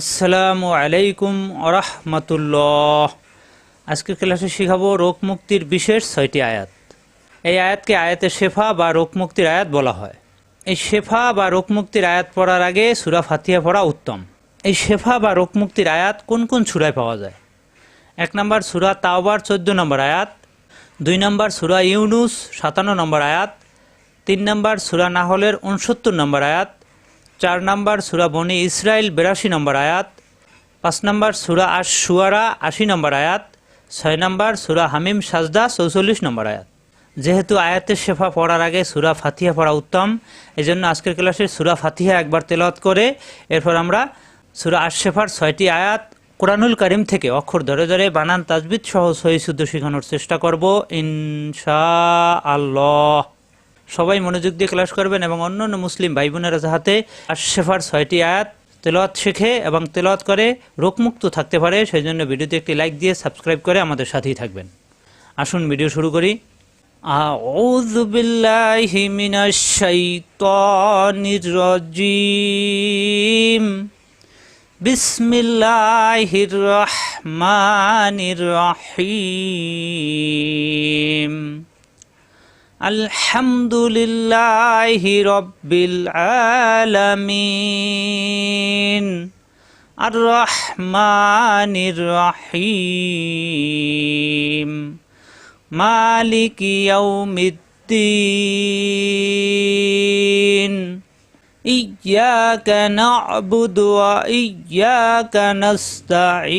আসসালামু আলাইকুম আরহামতুল্লাহ আজকের ক্লাসে শিখাবো রোগ মুক্তির বিশেষ ছয়টি আয়াত। এই আয়াতকে আয়াতে শেফা বা রোগ মুক্তির আয়াত বলা হয়। এই শেফা বা রোগ মুক্তির আয়াত পড়ার আগে সুরা ফাতিয়া পড়া উত্তম। এই শেফা বা রোগ মুক্তির আয়াত কোন কোন সুরায় পাওয়া যায়? এক নম্বর সুরা তাওবার চোদ্দ নম্বর আয়াত, দুই নম্বর সুরা ইউনুস সাতান্ন নম্বর আয়াত, তিন নম্বর সুরা নাহলের উনসত্তর নম্বর আয়াত চার নম্বর সুরা বনি ইসরায়েল বিরাশি নম্বর আয়াত। পাঁচ নম্বর সুরা আশ সুয়ারা আশি নম্বর আয়াত। ছয় নম্বর সুরা হামিম, সাজদা, চৌচল্লিশ নম্বর আয়াত। যেহেতু আয়াতের শেফা পড়ার আগে সুরা ফাতিহা পড়া উত্তম এই জন্য আজকের ক্লাসে সুরা ফাতিহা একবার তেলাওয়াত করে এরপর আমরা সুরা আশশেফার ছয়টি আয়াত কোরআনুল করিম থেকে অক্ষর ধরে ধরে বানান তাজবিদ সহ সহি শুদ্ধ শেখানোর চেষ্টা করব। ইনশা আল্লাহ সবাই মনোযোগ দিয়ে ক্লাস করবেন এবং অন্য অন্য মুসলিম ভাই বোনেরা যাহাতে আশেফার ছয়টি আয়াত তেলাওয়াত শেখে এবং তেলাওয়াত করে রোগমুক্ত থাকতে পারে সেই জন্য ভিডিওতে একটি লাইক দিয়ে সাবস্ক্রাইব করে আমাদের সাথেই থাকবেন আসুন ভিডিও শুরু করি أعوذ بالله من الشيطان الرجيم بسم الله الرحمن الرحيم الحمد لله رب العالمين الرحمن الرحيم مالك يوم الدين إياك نعبد وإياك نستعين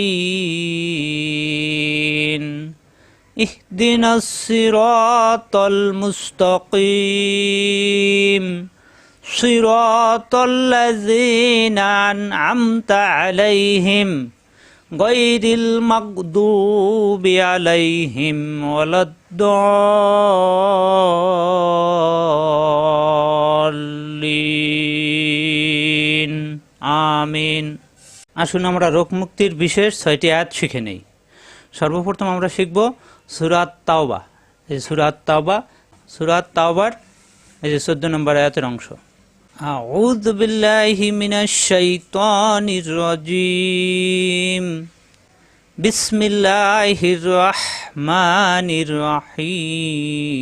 اهدنا الصراط المستقيم صراط الذين أنعمت عليهم غير المغضوب عليهم ولا الضالين আমিন আসুন আমরা রোগ মুক্তির বিশেষ ছয়টি আয়াত শিখে নেই সর্বপ্রথম আমরা শিখব সুরাত তাওবা এই সুরাত তাওবা সুরাত তাওবার এই যে চোদ্দ নম্বর আয়াতের অংশ أعوذ بالله من الشيطان الرجيم بسم الله الرحمن الرحيم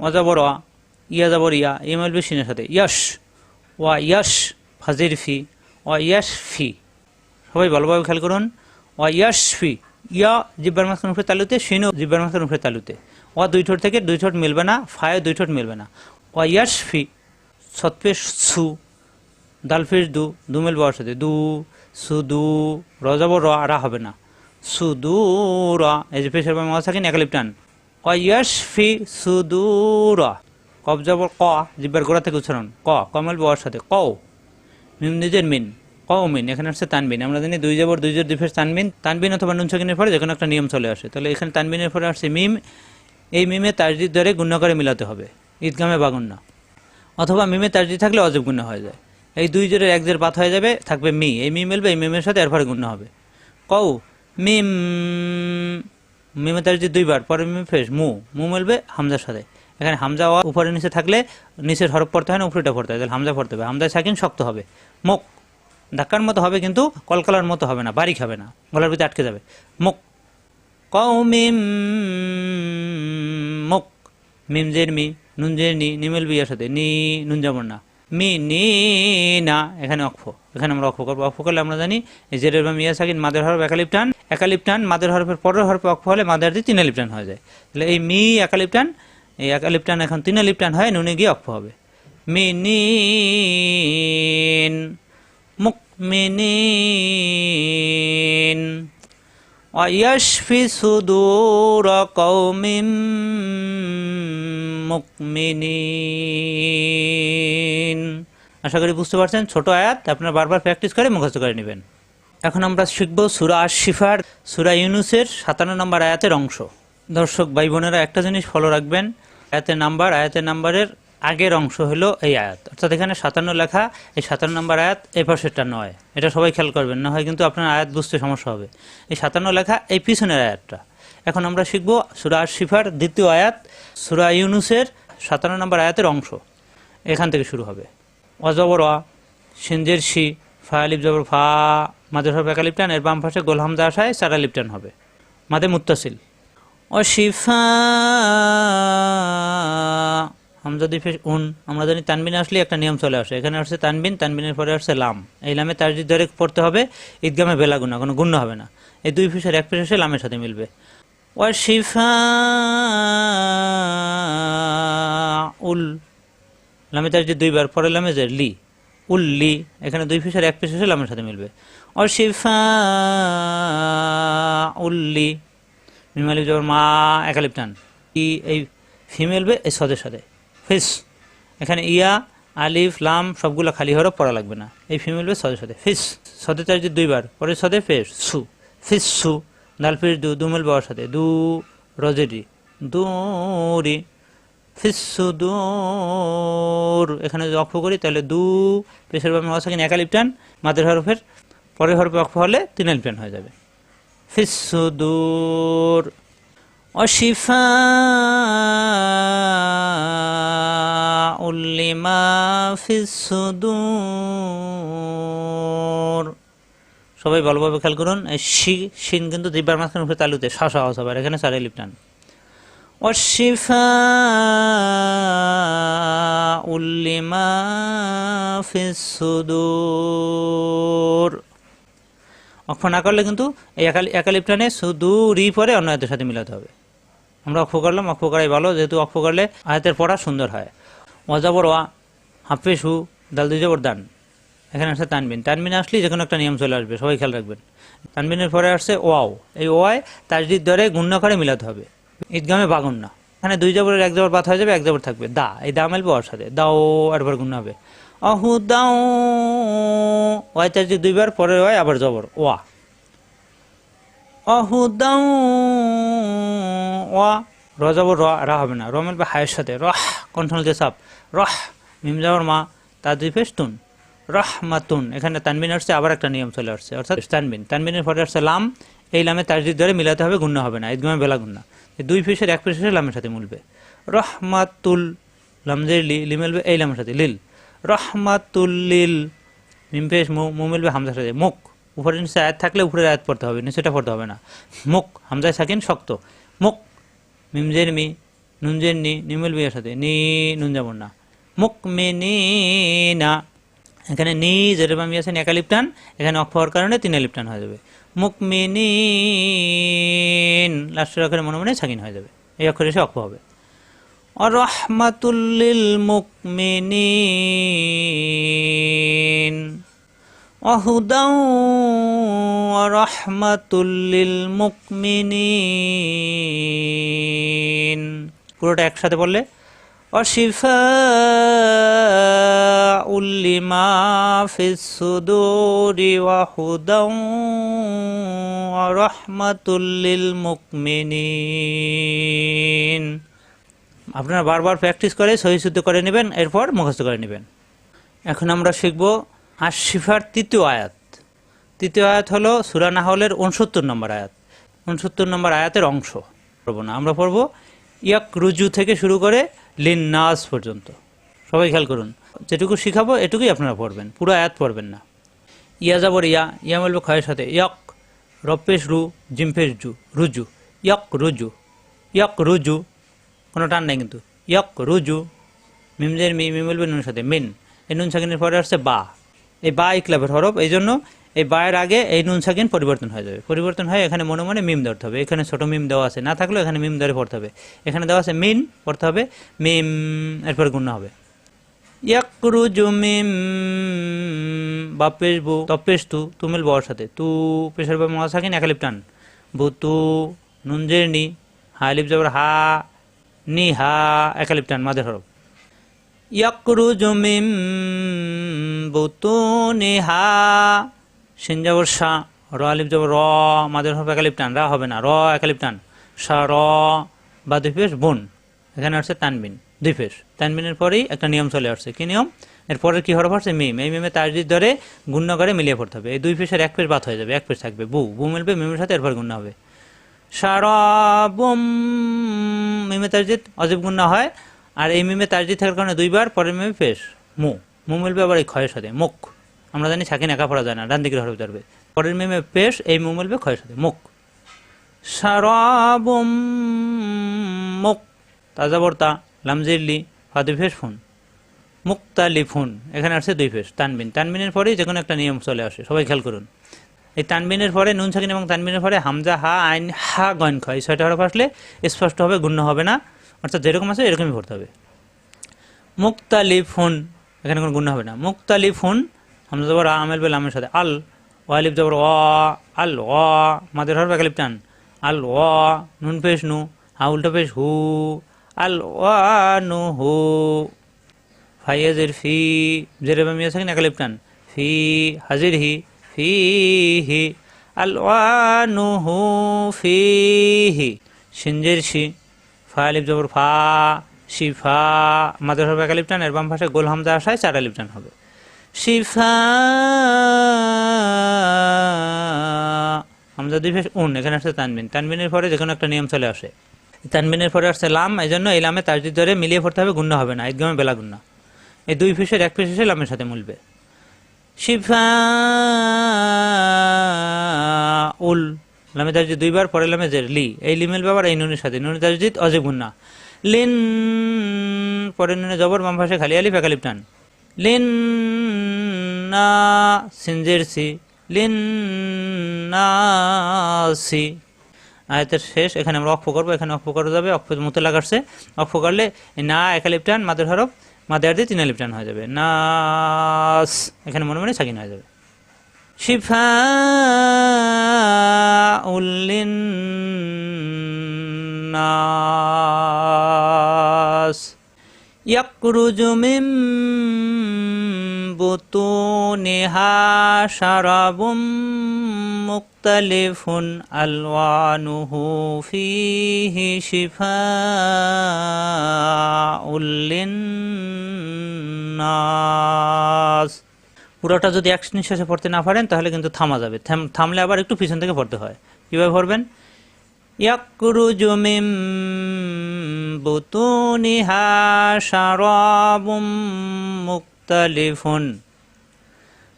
وزبر ইয়া যাবর ইয়া ইমাল বেশিনের সাথে ইয়াশ ওয়া ইয়াশ ফাজির ফি ওয়া ইয়াশ ফি সবাই ভালোভাবে খেয়াল করুন ওয়া ইয়াশ ফি ইয়া জিব্বার মাঝখান উপরে তালুতে শিনও জিব্বার মাঝখান উপরে তালুতে। ওয়া দুই ঠোঁট থেকে দুই ঠোঁট মিলবে না, ফায়ে দুই ঠোঁট মিলবে না। ওয়া ইয়াশ ফি সৎপেশ সু দালফেশ দু দু মিলবে ওর সাথে। দু সুদু রজাব র আরা হবে না। সুদু র, এই যে পেশের মাছ থাকেন একালিপ টান। অয়াস ফি সুদু র। কব ক, জিব্বার গোড়া থেকে উচ্চারণ। ক কমল বর সাথে। ক মিম নিজের মিন। ক মিন এখানে হচ্ছে তানবিন। আমরা জানি দুই যাবর দুই জোর দুই তানবিন। তানবিন অথবা নুন ছকিনের পরে যে কোনো একটা নিয়ম চলে আসে। তাহলে এখানে তানবিনের পরে আসছে মিম। এই মিমে তাজদিদ ধরে গুণ্য করে মিলাতে হবে। ঈদগামে বা গুণ্য অথবা মিমে তাজদি থাকলে অজব গুণ্য হয়ে যায়। এই দুই জোরের এক জোর পাত হয়ে যাবে, থাকবে মি। এই মি মিলবে, এই মিমের সাথে এরপরে গুণ্য হবে। কও, মিম। মিমে তাজদি দুইবার, পরে মিমে ফ্রেশ মু। মু মিলবে হামজার সাথে। এখানে হামজা উপরে নিচে থাকলে নিচের হরফ পড়তে হয় না, উপরেটা পড়তে হয়। তাহলে হামজা পড়তে হবে। হামজা সাকিন শক্ত হবে। মুখ ধাক্কার মতো হবে কিন্তু কলকলার মতো হবে না বারিক হবে না গলার ভিতরে আটকে যাবে মুখ কৌমিম মুখ মিম জের মি নুন জের নি নিমেল বিয়ার সাথে নি নুন যেমন না মি নি না এখানে অক্ষ এখানে আমরা অক্ষ করব অক্ষ করলে আমরা জানি জেরের বা মিয়া সাকিন মাদের হরফ একালিপ টান একালিপ টান মাদের হরফের পরের হরফে অক্ষ হলে মাদের দিয়ে তিন আলিপ হয়ে যায় তাহলে এই মি একালিপ টান এই একালিপ টান এখন তিন আলিপ হয় নুনে গিয়ে অক্ষ হবে মিনিন মুকমিনিন ويشفي صدور قوم মুকমিনিন আশা করি বুঝতে পারছেন ছোট আয়াত আপনারা বারবার প্র্যাকটিস করে মুখস্থ করে নেবেন এখন আমরা শিখব সুরা আশিফার সুরা ইউনুসের সাতান্ন নম্বর আয়াতের অংশ দর্শক ভাই বোনেরা একটা জিনিস ফলো রাখবেন আয়াতের নাম্বার আয়াতের নাম্বারের আগের অংশ হলো এই আয়াত। অর্থাৎ এখানে সাতান্ন লেখা, এই সাতান্ন নম্বর আয়াত, এই পাশেরটা নয়। এটা সবাই খেয়াল করবেন, না হয় কিন্তু আপনার আয়াত বুঝতে সমস্যা হবে। এই সাতান্ন লেখা, এই পিছনের আয়াতটা। এখন আমরা শিখব সুরা শিফার দ্বিতীয় আয়াত, সুরা ইউনুসের সাতান্ন নম্বর আয়াতের অংশ। এখান থেকে শুরু হবে। অজবর আ, সিনজের শি, ফা আলিফ জবর ফা মাদের হরফ একা লিপটান এর বাম পাশে গোলহাম আসায় সারা লিপটান হবে। মাদে মুত্তাসিল। অশিফা হামজা দুই ফেস, উন, আমরা জানি তানবিন আসলে একটা নিয়ম চলে আসে। এখানে আসছে তানবিন, তানবিনের পরে আসছে লাম। এই লামে তারজি ধরে পড়তে হবে, ঈদগামে বেলা গুণা কোনো গুণ্য হবে না। এই দুই ফেসের, এক ফেস এসে লামের সাথে মিলবে। ওয়াশিফা উল, লামে তার যে দুইবার পরে লামে যে লি উল্লি এখানে দুই ফিসের, এক ফিস এসে লামের সাথে মিলবে। অশিফা উল্লি মিমালি জবর মা একালিপ টান। ই এই ফি মিলবে এই সদের সাথে। ফিস। এখানে ইয়া, আলিফ, লাম সবগুলো খালি হরফ পড়া লাগবে না। এই ফি মিলবে সদের সাথে ফিস। সদে যে দুইবার। পরে সদে ফেস সু। ফিস সু। দাল ফিস দু দু মিলবে ওর সাথে। দু, রজেরি। দুরি। ফিসুদুর এখানে যদি অক্ষ করি, তাহলে দু, পেশের বামে হওয়া থাকেন একা লিপটান মাদের হরফের পরের হরফে অক্ষ হলে তিন লিপটান হয়ে যাবে। ফিসুদুর অশিফা উল্লিমা ফিসুদুর সবাই ভালোভাবে খেয়াল করুন এই শি শিন কিন্তু দিব্যার মাঝখানে উপরে তালুতে শ্বাস আওয়াজ হবে আর এখানে সারে লিপটান والشفاء لما في الصدور অক্ষ না করলে কিন্তু এই একালি একালিপটানে সুদূরই পরে অন্য আয়তের সাথে মিলাতে হবে আমরা অক্ষ করলাম অক্ষ করাই ভালো। যেহেতু অক্ষ করলে আয়তের পড়া সুন্দর হয়। অজাবর ওয়া হাফেস হু দাল দুই জবর দান এখানে আসছে তানবিন। তানবিন আসলেই যে কোনো একটা নিয়ম চলে আসবে, সবাই খেয়াল রাখবেন। তানবিনের পরে আসছে ওয়াও। এই ওয়াই তাজদিদ ধরে গুণ্য করে মিলাতে হবে। ঈদগামে বাগুন না এখানে দুই জবরের এক জবর বাদ হয়ে যাবে, এক জবর থাকবে। দা, এই দা মেলবে ওর সাথে। দাও একবার গুণ হবে। অহু দাও ওয়াই যে দুইবার পরে ওয়াই আবার জবর। ওয়া। অহু দাও ওয়া র জবর র, রা হবে না। র মেলবে হায়ের সাথে রহ যে সাপ রহ, মিম যাওয়ার মা তার দুই ফেস তুন রহ রহমাতুন। এখানে তানবিন আসছে, আবার একটা নিয়ম চলে আসছে। অর্থাৎ তানবিন। তানবিনের পরে আসছে লাম। এই লামে তাজদিদ ধরে মিলাতে হবে গুণ্য হবে না। ঈদগামে বেলা গুণ্য দুই ফিসের, এক ফিসের লামের সাথে মিলবে। রহমাতুল লামজের লি লি মিলবে, এই লামের সাথে, লিল। রহমাতুল্লিল মিম পেশ, মু মু মিলবে হামজার সাথে। মুখ। উপরে নিচে আয়াত থাকলে উপরে আয়াত পড়তে হবে, নিচেটা পড়তে হবে না। মুখ। হামজায় সাকিন শক্ত। মুখ। মিমজের মি নুনজের নি নি মিলবে এর সাথে নি নুন যেমন না মুখ মে নি না এখানে নি যেরকম আমি আছেন একালিপটান এখানে অক্ষ হওয়ার কারণে তিন লিপটান হয়ে যাবে মুকমিনিন লাস্টের অক্ষরে মনে মনে ছাকিন হয়ে যাবে এই অক্ষরে এসে অক্ষ হবে অরহমাতুল্লিল মুকমিনিন অহুদাউ রহমাতুল্লিল মুকমিনিন পুরোটা একসাথে বললে অশিফা উল্লিমা ফিসুদুরি ওয়াহুদাউ রহমাতুল্লিল মুকমিনিন আপনারা বারবার প্র্যাকটিস করে সহিশুদ্ধ করে নেবেন, এরপর মুখস্থ করে নেবেন। এখন আমরা শিখব আশিফার তৃতীয় আয়াত। তৃতীয় আয়াত হলো সুরা নাহলের উনসত্তর নম্বর আয়াত। উনসত্তর নম্বর আয়াতের অংশ পড়ব না, আমরা পড়ব ইয়াক রুজু থেকে শুরু করে লিন নাস পর্যন্ত। সবাই খেয়াল করুন, যেটুকু শিখাবো এটুকুই আপনারা পড়বেন, পুরো আয়াত পড়বেন না। ইয়া যাবর ইয়া ইয়া বলব খয়ের সাথে ইয়ক রপেশ রু, জিমফেশ জু, রুজু, ইয়ক রুজু ইয়ক রুজু, কোনো টান নেই কিন্তু, ইয়ক রুজু মিমজের মি মি বলবে নুনের সাথে মিন, এই নুন সাকিনের পরে আসছে বা। এই বা ইকলাভের হরফ এই জন্য এই বায়ের আগে এই নুন সাকিন পরিবর্তন হয়ে যাবে। পরিবর্তন হয়ে এখানে মনে মনে মিম ধরতে হবে। এখানে ছোট মিম দেওয়া আছে। না থাকলেও এখানে মিম ধরে পড়তে হবে। এখানে দেওয়া আছে মিন, পড়তে হবে। মিম, এরপর গুণ হবে। ইয়াকরুজু মিম, বাপেশ বু, তপেশ তু, তুমিল বর সাথে। তু, পেশার বা মহা সাকিন, একালিপ টান। বু, তু নুনজের নি হালিপ জবর হা, নি, হা, একালিপ টান, মাদের হরফ। ইয়াকরুজু মিম বুতুনিহা সিন যাবর সা র আলিফ যাবর র, মাদের হরফ একালিপ টান রা হবে না, র একালিপ টান সা র, বা দুই ফেস, বোন। এখানে আসছে তানবিন, দুই ফেস। তানবিনের পরেই একটা নিয়ম চলে আসছে। কি নিয়ম? এরপরে কি হরফ আসছে? মিম। এই মিমে তাজদিদ ধরে গুণ্য করে মিলিয়ে পড়তে হবে। এই দুই ফেসের এক ফেস বাদ হয়ে যাবে, এক ফেস থাকবে। বু বু মিলবে, মিমের সাথে এরপর গুণ্য হবে। সারাবুম মিমে তাজদিদ অজীব গুণ্য হয়। আর এই মিমে তাজদিদ থাকার কারণে দুইবার, পরের মিমে ফেস, মু। মু মিলবে আবার এই ক্ষয়ের সাথে, মুখ। আমরা জানি সাকিন একা পড়া যায় না, ডান দিকের হরফ ধরবে পরের মেমে পেশ এই মু মিলবে ক্ষয়ের সাথে, মুখ। সারাবুম মুখ, তাজা বর্তা, লামজিল্লি ফাদু ফেস ফোন, মুক্তালিফুন, এখানে আসছে দুই ফেস, তানবিন। তানবিনের পরেই যে কোনো একটা নিয়ম চলে আসে, সবাই খেয়াল করুন। এই তানবিনের পরে নুন, সাকিন এবং তানবিনের পরে হামজা, হা, আইন, হা, গন খ, এই ছয়টা হরফ আসলে স্পষ্ট হবে গুণ্য হবে না, অর্থাৎ যেরকম আছে এরকমই পড়তে হবে। মুক্তালি মুক্তালিফুন, এখানে কোনো গুণ হবে না। মুক্তালি মুক্তালিফুন হামজা জবর আমেল বেল আমের সাথে। আল, ওয়ালিফ জবর অ আল অ মাদের হরফ একালিপ টান। আল অ নুন পেশ নু, হা উল্টো পেশ হু। আল ওয়া নু, হু। ফাইয়াজের ফি, জেরে বামি আছে কিনা একালিপ টান। ফি, হাজির হি, ফি, হি। আল ওয়া নু, হু, ফি, হি। সিনজের শি, ফা, আলিফ জবর ফা শিফা মাদের হবে একালিপ টান। এর বাম পাশে গোল হামজা আসায় চার আলিপ টান হবে। শিফা। হামজা দুই ফেস উন, এখানে আসছে তানবিন। তানবিনের পরে যে কোনো একটা নিয়ম চলে আসে। তানবিনের পরে আসছে লাম এই জন্য এই লামে তার ধরে মিলিয়ে পড়তে হবে গুণ্য হবে না। একদমে বেলা গুণ্য এই দুই ফেসের এক ফেস এসে লামের সাথে মিলবে। শিফা উল, লামে তারজিদ দুইবার, পরে লামে জের, লি। এই লিমেল বাবার এই নুনের সাথে। নুনের তারজিদ অজে গুন্না লিন, পরে নুনে জবর, বাম পাশে খালি আলিফ একালিপ টান। লিন্না সি শেষ, এখানে আমরা অক্ষ করব, এখানে অক্ষ করা যাবে অক্ষ মতো লাগাচ্ছে অক্ষ করলে না একা লিপটান মাদের হরফ, মাদের দিয়ে তিন লিপটান হয়ে যাবে। নাস, এখানে মনে মনে সাকিন হয়ে যাবে। শিফা উল্লিন يخرج من بطونها شراب مختلف ألوانه فيه شفاء للناس পুরোটা যদি এক নিঃশ্বাসে পড়তে না পারেন তাহলে কিন্তু থামা যাবে থাম- থামলে আবার একটু পিছন থেকে পড়তে হয় কীভাবে পড়বেন ইয়াকরুজু মিম শারাবুম মুক্তালিফুন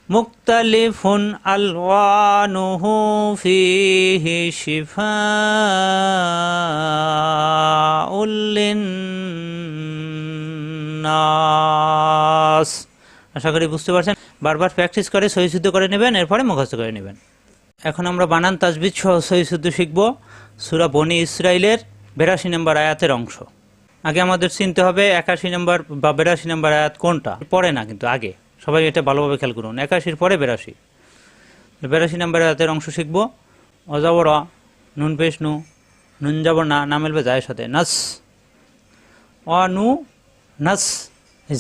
মুক্তালিফুন আলওয়ানুহু ফিহি শিফাউল লিন্নাস। আশা করি বুঝতে পারছেন? বারবার প্র্যাকটিস করে সহিশুদ্ধ করে নেবেন, এরপরে মুখস্থ করে নেবেন। এখন আমরা বানান তাজবিদ সহ সহিশুদ্ধ শিখব। সুরা বনি ইসরায়েলের বেরাশি নম্বর আয়াতের অংশ। আগে আমাদের চিনতে হবে একাশি নম্বর বা বেরাশি নম্বর আয়াত কোনটা। পরে না কিন্তু, আগে। সবাই এটা ভালোভাবে খেয়াল করুন। একাশির পরে বেরাশি। বেরাশি নম্বর আয়াতের অংশ শিখব। অজাবর, নুন পেশ নুন যাবর না না মেলবে যায় সাথে। নাস। অনু, নাস।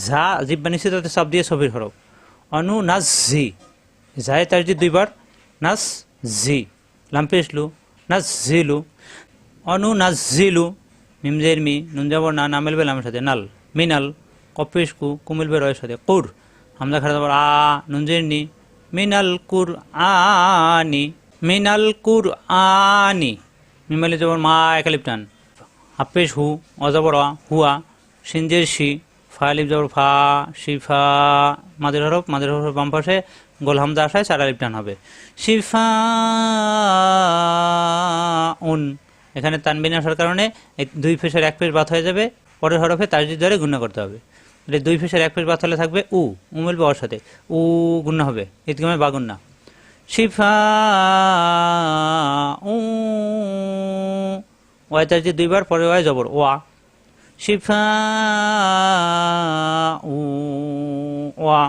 ঝা জিব বানিয়েছে তাতে সব দিয়ে ছবির হরফ। অনু, নাস, ঝি। ঝায় তার দুইবার। নাস, ঝি। লাম্পেশলু নাস, ঝিলু। অনু নাস ঝিলু মিমজের মি নুন যাবর না, নামেল বেল আমার সাথে, নাল, মিনাল কপিস কু কুমিল বের রয়ের সাথে, কুর, হামজা খারাপ আ নুনজের নি মিনাল কুর আনি, মিনাল কুর আনি, মিমালি যাবর মা একালিপটান হাফেজ হু, অজাবর হুয়া, সিনজের শি ফালিপ জবর ফা শিফা মাদের হরফ মাদের হরফ বাম পাশে গোল হামজা আসায় চার আলিপ হবে। শিফা উন এখানে তানবিন আসার কারণে দুই ফেসের এক ফেস বাদ হয়ে যাবে, পরের হরফে তাজদি ধরে গুণ করতে হবে। তাহলে দুই ফেসের এক ফেস বাদ হলে থাকবে উ উ মিলবে ওর সাথে। উ গুণ হবে ইদগমে বা গুন্না শিফা, উ ওয়াই তাজদি দুইবার, পরে ওয়াই জবর, ওয়া। শিফা, উ, ওয়া।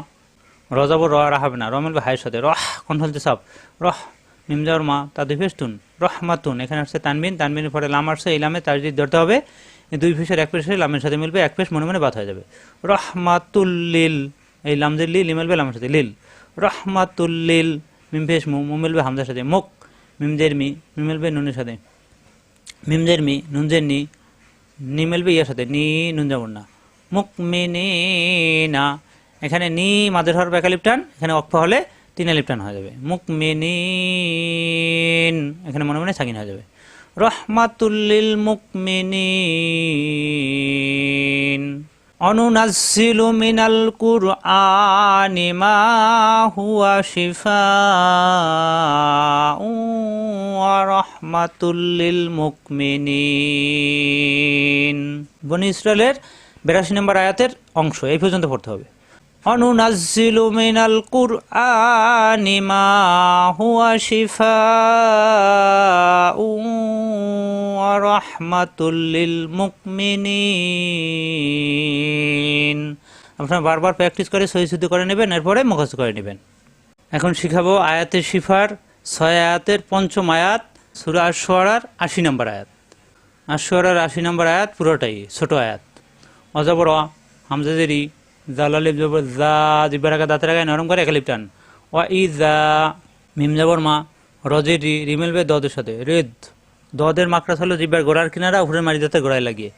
রজাবর র রাহাবে না রমেল বা হায়ের সাথে। রহ, কোন ফেলতে সব রহ মিমজাওর মা, তা দুই ফেস্তুন রহমাতুন। এখানে আসছে তানবিন, তানবিনের পরে লাম আসছে, এই লামে তার যদি ধরতে হবে। দুই ফেসের এক ফেসে লামের সাথে মিলবে, এক ফেস মনে মনে বাদ হয়ে যাবে। রহমাতুল্লিল এই লাম যে লিল মিলবে লামের সাথে, লিল। রহমাতুল্লিল মিম ফেস মু মিলবে হামজার সাথে, মুখ মিমজের মি মিলবে নুনের সাথে। মিমজের মি নুনজের নি নি মিলবে ইয়ার সাথে, নি, নুন যাবন না মুখ মিনি না এখানে নি মাদের হর বেকালিপটান এখানে অক্ষ হলে তিন লিপটান হয়ে যাবে। মুখ মিনিন এখানে মনে মনে সাকিন হয়ে যাবে। রহমাতুল্লিল মুকমিনিন, অনুনাজ্জিলু মিনাল কুরআনি মা হুয়া শিফাউ, ওয়া রাহমাতুল লিল মুকমিনিন। বনি ইসরায়েলের 82 নম্বর আয়াতের অংশ, এই পর্যন্ত পড়তে হবে। অনুনাজ্জিলু মিনাল কুরআনি মা হুয়া শিফাউ ওয়া রাহমাতুল লিল মুকমিনিন। আপনারা বারবার প্র্যাকটিস করে সহি শুদ্ধ করে নেবেন এরপরে মুখস্থ করে নেবেন। এখন শিখাবো আয়াতের শিফার ছয় আয়াতের পঞ্চম আয়াত সুরা আশোয়ারার আশি নম্বর আয়াত। আশোয়ারার আশি নম্বর আয়াত পুরোটাই ছোট আয়াত। অজবর অ, ই জালালিপ জবর জা জিব্বার আগা দাঁতের আগায় নরম করে একালিপ টান। ও ই জা মিম জবর মা রজের রি, রিমেল বে দদের সাথে। রেদ, দদের মাকড়াস হলো জিব্বার গোড়ার কিনারা উপরে মারি দাঁতের গোড়ায় লাগিয়ে।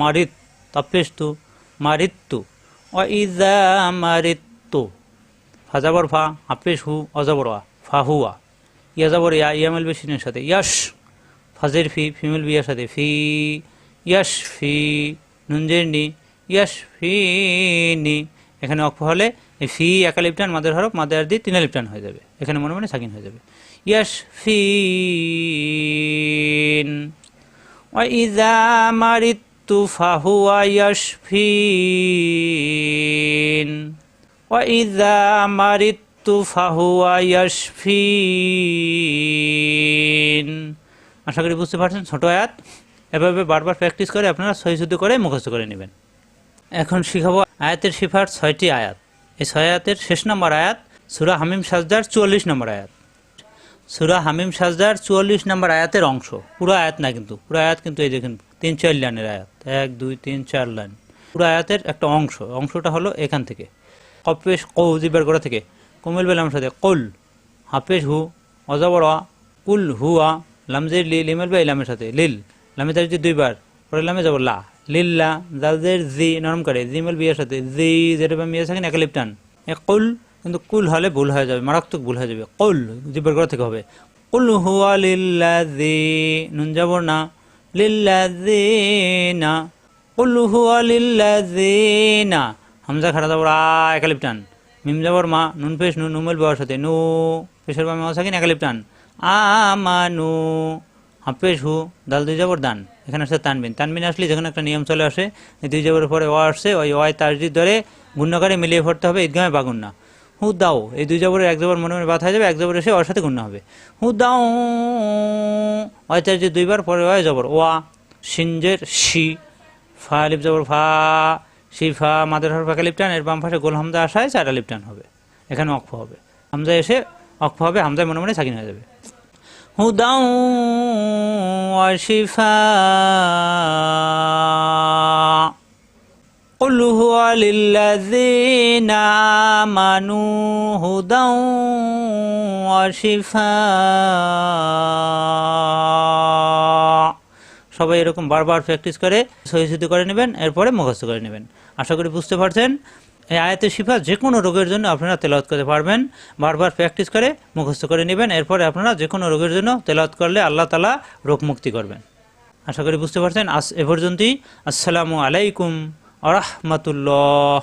মারিত তপেশ তু মারিত তু ও ই জা মারিত তু ফাজাবর ফা হাফেশ হু, অজবর আ ফা হুয়া ইয়াজাবর ইয়া ইয়ামেল বেশিনের সাথে। ইয়াস ফাজের ফি, ফিমেল বিয়ার সাথে। ফি ইয়াস ফি নুনজের ইয়াসফিনি এখানে অক্ষ হলে ফি একা লিপটান মাদার হরফ, মাদার দি তিন লিপটান হয়ে যাবে। এখানে মনে মনে সাকিন হয়ে যাবে। ইয়াসফিন ইজা মারিত্তু ফাহুয়া ইয়াসফিন ইজা মারিত্তু ফাহুয়া ইয়াসফিন আশা করি বুঝতে পারছেন ছোট আয়াত। এভাবে বারবার প্র্যাকটিস করে আপনারা সহি করে মুখস্থ করে নেবেন। এখন শিখাবো আয়াতের শিফার ছয়টি আয়াত। এই ছয় আয়াতের শেষ নম্বর আয়াত সুরা হামিম সাজদার চুয়াল্লিশ নম্বর আয়াত। সুরা হামিম সাজদার চুয়াল্লিশ নম্বর আয়াতের অংশ। পুরো আয়াত না কিন্তু, পুরো আয়াত কিন্তু এই দেখেন, তিন চার লাইনের আয়াত। এক, দুই, তিন, চার লাইন। পুরো আয়াতের একটা অংশ, অংশটা হলো এখান থেকে। কপেশ কৌ জিবার করা থেকে। কুমিল বেলামের সাথে কুল, হাফেজ হু, অজবর কুল হুয়া লামজের লি, লিমেল বে ইলামের সাথে, লিল। লামে তার দুইবার পরে লামে যাব লা। লিল্লা জালদের জি, নরম করে জিমেল বিয়ের সাথে, জি যেটা বা মিয়া থাকেন একালিপটান। এ কুল, কিন্তু কুল হলে ভুল হয়ে যাবে, মারাত্মক ভুল হয়ে যাবে। কুল জিব্বার করা থেকে হবে। কুল হুয়া লিল্লা জি নুন যাব না লিল্লাজিনা কুল হুয়া লিল্লা জি না হামজা খাড়া যাবর আ একালিপটান। মিম যাবর মা নুন পেশ নুন নুমেল বাবার সাথে, নু পেশের বা মা থাকেন একালিপটান। আমানু হাফেজ হু, দাল দুই যাবর দান এখানে আসছে তানবিন। তানবিন আসলে যখন একটা নিয়ম চলে আসে দুই যাবরের পরে ও আসছে, ওই ওয়াই তাসজিদ ধরে গুণ্যকারে মিলিয়ে পড়তে হবে ঈদগামে বা গুন্না হু দাও, এই দুই যাবরের এক যাবর মনে মনে বাদ হয়ে যাবে, এক যাবর এসে ওর সাথে গুণ্য হবে। হু দাও, ওয়াই তাসজিদ দুইবার, পরে ওয়াই যাবর ওয়া, সিনজের শি, ফা লিপ যাবর ফা, শি, ফা, মাদের হর ফাঁকা লিপটান, এর বাম পাশে গোল হামজা আসায় চারটা লিপটান হবে। এখানে অক্ষ হবে। হামজা এসে অক্ষ হবে, হামজায় মনে মনে সাকিন হয়ে যাবে। هدى وشفاء قل هو للذين آمنوا هدى وشفاء সবাই এরকম বারবার প্র্যাকটিস করে সহিষ্ণু করে নেবেন এরপরে মুখস্থ করে নেবেন আশা করি বুঝতে পারছেন এই আয়াতে শিফা যে কোনো রোগের জন্য আপনারা তেলাওত করতে পারবেন। বারবার প্র্যাকটিস করে মুখস্থ করে নেবেন। এরপরে আপনারা যে কোনো রোগের জন্য তেলাওত করলে আল্লাহ তালা রোগ মুক্তি করবেন। আশা করি বুঝতে পারছেন? আস এ পর্যন্তই। আসসালামু আলাইকুম আরহামতুল্লাহ